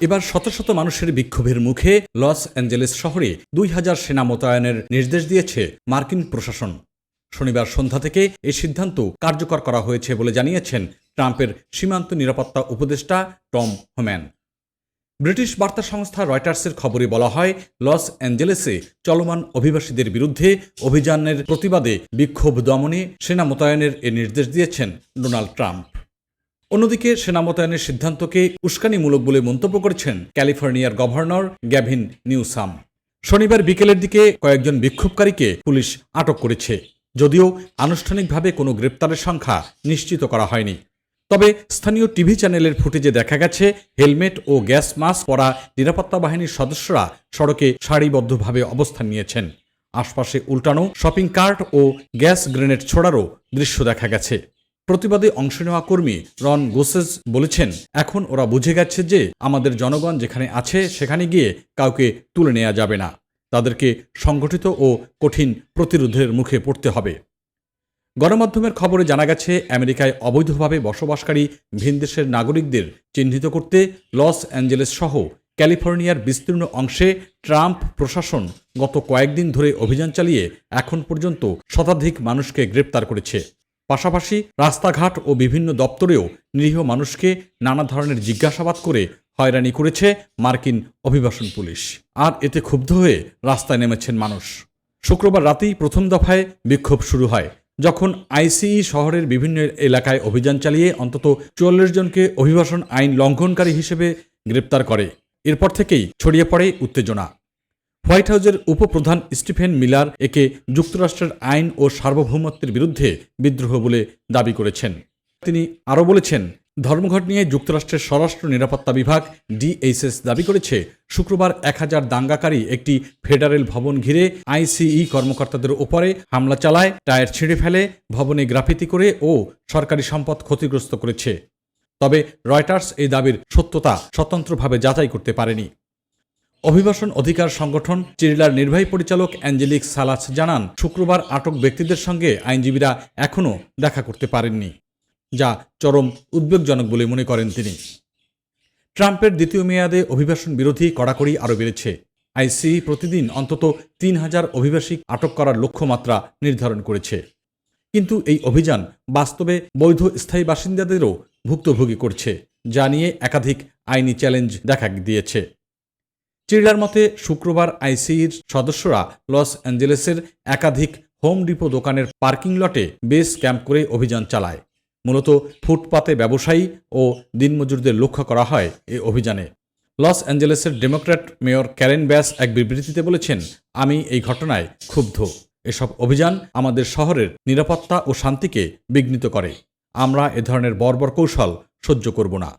এবার শত শত মানুষের বিক্ষোভের মুখে লস অ্যাঞ্জেলেস শহরে দুই হাজার সেনা মোতায়েনের নির্দেশ দিয়েছে মার্কিন প্রশাসন। শনিবার সন্ধ্যা থেকে এই সিদ্ধান্ত কার্যকর করা হয়েছে বলে জানিয়েছেন ট্রাম্পের সীমান্ত নিরাপত্তা উপদেষ্টা টম হোম্যান। ব্রিটিশ বার্তা সংস্থা রয়টার্সের খবরে বলা হয়, লস অ্যাঞ্জেলেসে চলমান অভিবাসীদের বিরুদ্ধে অভিযানের প্রতিবাদে বিক্ষোভ দমনে সেনা মোতায়েনের এ নির্দেশ দিয়েছেন ডোনাল্ড ট্রাম্প। অন্যদিকে সেনা মোতায়েনের সিদ্ধান্তকে উস্কানিমূলক বলে মন্তব্য করেছেন ক্যালিফোর্নিয়ার গভর্নর গ্যাভিন নিউসাম। শনিবার বিকেলের দিকে কয়েকজন বিক্ষোভকারীকে পুলিশ আটক করেছে, যদিও আনুষ্ঠানিকভাবে কোনো গ্রেপ্তারের সংখ্যা নিশ্চিত করা হয়নি। তবে স্থানীয় টিভি চ্যানেলের ফুটেজে দেখা গেছে, হেলমেট ও গ্যাস মাস্ক পরা নিরাপত্তা বাহিনীর সদস্যরা সড়কে সারিবদ্ধভাবে অবস্থান নিয়েছেন। আশপাশে উল্টানো শপিং কার্ট ও গ্যাস গ্রেনেড ছোড়ারও দৃশ্য দেখা গেছে। প্রতিবাদে অংশ নেওয়া কর্মী রন গোসেস বলেছেন, এখন ওরা বুঝে গেছে যে আমাদের জনগণ যেখানে আছে সেখানে গিয়ে কাউকে তুলে নেওয়া যাবে না। তাদেরকে সংগঠিত ও কঠিন প্রতিরোধের মুখে পড়তে হবে। গণমাধ্যমের খবরে জানা গেছে, আমেরিকায় অবৈধভাবে বসবাসকারী ভিনদেশের নাগরিকদের চিহ্নিত করতে লস অ্যাঞ্জেলেস সহ ক্যালিফোর্নিয়ার বিস্তীর্ণ অংশে ট্রাম্প প্রশাসন গত কয়েকদিন ধরে অভিযান চালিয়ে এখন পর্যন্ত শতাধিক মানুষকে গ্রেপ্তার করেছে। পাশাপাশি রাস্তাঘাট ও বিভিন্ন দপ্তরেও নিরীহ মানুষকে নানা ধরনের জিজ্ঞাসাবাদ করে হয়রানি করেছে মার্কিন অভিবাসন পুলিশ। আর এতে ক্ষুব্ধ হয়ে রাস্তায় নেমেছেন মানুষ। শুক্রবার রাতেই প্রথম দফায় বিক্ষোভ শুরু হয়, যখন আইসিই শহরের বিভিন্ন এলাকায় অভিযান চালিয়ে অন্তত চুয়াল্লিশ জনকে অভিবাসন আইন লঙ্ঘনকারী হিসেবে গ্রেপ্তার করে। এরপর থেকেই ছড়িয়ে পড়ে উত্তেজনা। হোয়াইট হাউসের উপপ্রধান স্টিফেন মিলার একে যুক্তরাষ্ট্রের আইন ও সার্বভৌমত্বের বিরুদ্ধে বিদ্রোহ বলে দাবি করেছেন। তিনি আরও বলেছেন, ধর্মঘট নিয়ে যুক্তরাষ্ট্রের স্বরাষ্ট্র নিরাপত্তা বিভাগ ডিএইচএস দাবি করেছে, শুক্রবার এক হাজার দাঙ্গাকারী একটি ফেডারেল ভবন ঘিরে আইসিই কর্মকর্তাদের ওপরে হামলা চালায়, টায়ার ছিঁড়ে ফেলে, ভবনে গ্রাফিতি করে ও সরকারি সম্পদ ক্ষতিগ্রস্ত করেছে। তবে রয়টার্স এই দাবির সত্যতা স্বতন্ত্রভাবে যাচাই করতে পারেনি। অভিবাসন অধিকার সংগঠন চিরিলার নির্বাহী পরিচালক অ্যাঞ্জেলিক সালাস জানান, শুক্রবার আটক ব্যক্তিদের সঙ্গে আইনজীবীরা এখনও দেখা করতে পারেননি, যা চরম উদ্বেগজনক বলে মনে করেন তিনি। ট্রাম্পের দ্বিতীয় মেয়াদে অভিবাসন বিরোধী কড়াকড়ি আরও বেড়েছে। আইসি প্রতিদিন অন্তত তিন হাজার অভিবাসী আটক করার লক্ষ্যমাত্রা নির্ধারণ করেছে। কিন্তু এই অভিযান বাস্তবে বৈধ স্থায়ী বাসিন্দাদেরও ভুক্তভোগী করছে, যা নিয়ে একাধিক আইনি চ্যালেঞ্জ দেখা দিয়েছে। চিরলার মতে, শুক্রবার আইসিইর সদস্যরা লস অ্যাঞ্জেলেসের একাধিক হোম ডিপো দোকানের পার্কিং লটে বেস ক্যাম্প করে অভিযান চালায়। মূলত ফুটপাতে ব্যবসায়ী ও দিনমজুরদের লক্ষ্য করা হয় এই অভিযানে। লস অ্যাঞ্জেলেসের ডেমোক্র্যাট মেয়র ক্যারেন ব্যাস এক বিবৃতিতে বলেছেন, আমি এই ঘটনায় ক্ষুব্ধ। এসব অভিযান আমাদের শহরের নিরাপত্তা ও শান্তিকে বিঘ্নিত করে। আমরা এ ধরনের বর্বর কৌশল সহ্য করব না।